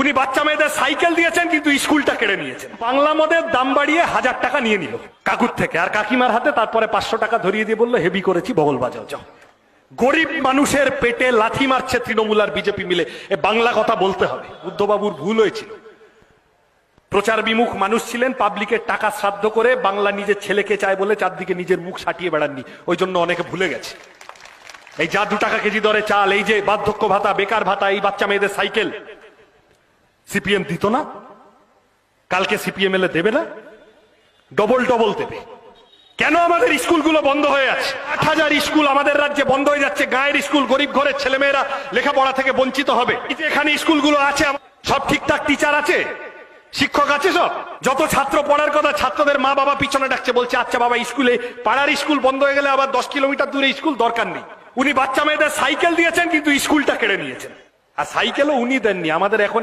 উনি বাচ্চা মেয়েদের সাইকেল দিয়েছেন, কিন্তু স্কুলটা কেড়ে নিয়েছেন। বাংলা মদের দাম বাড়িয়ে হাজার টাকা নিয়ে নিল। কাকুর থেকে। আর কাকিমার হাতে তারপরে পাঁচশো টাকা ধরিয়ে দিয়ে বলল, হেভি করেছি, বগল বাজাও, যাও। গরিব মানুষের পেটে লাথি মারছে তৃণমূল আর বিজেপি মিলে। এ বাংলা কথা বলতে হবে। বুদ্ধবাবুর ভুল হয়েছিল। প্রচার বিমুখ মানুষ ছিলেন পাবলিকের টাকা শ্রাদ্ধ করে বাংলা নিজের ছেলেকে চায় বলে চারদিকে নিজের মুখ সাটিয়ে বেড়াননি। ওই জন্য অনেকে ভুলে গেছে। এই যা দু টাকা কেজি দরে চাল, এই যে বার্ধক্য ভাতা, বেকার ভাতা, এই বাচ্চা মেয়েদের সাইকেল। সিপিএম দিত না, কালকে সিপিএম এলে দেবে না ডবল ডবল দেবে। কেন আমাদের স্কুলগুলো বন্ধ হয়ে আছে? আট হাজার স্কুল আমাদের রাজ্যে বন্ধ হয়ে যাচ্ছে, গায়ের স্কুল, গরিব ঘরের ছেলেমেয়েরা লেখাপড়া থেকে বঞ্চিত হবে। এখানে স্কুলগুলো আছে সব ঠিকঠাক টিচার আছে? শিক্ষক আছে সব? যত ছাত্র পড়ার কথা, ছাত্রদের মা বাবা পিছনে ডাকছে, বলছে আচ্ছা বাবা, স্কুলে, পাড়ার স্কুল বন্ধ হয়ে গেলে আবার দশ কিলোমিটার দূরে স্কুল দরকার নেই। উনি বাচ্চা মেয়েদের সাইকেল দিয়েছেন, কিন্তু স্কুলটা কেড়ে নিয়েছেন। আর সাইকেলও উনি দেননি। আমাদের এখন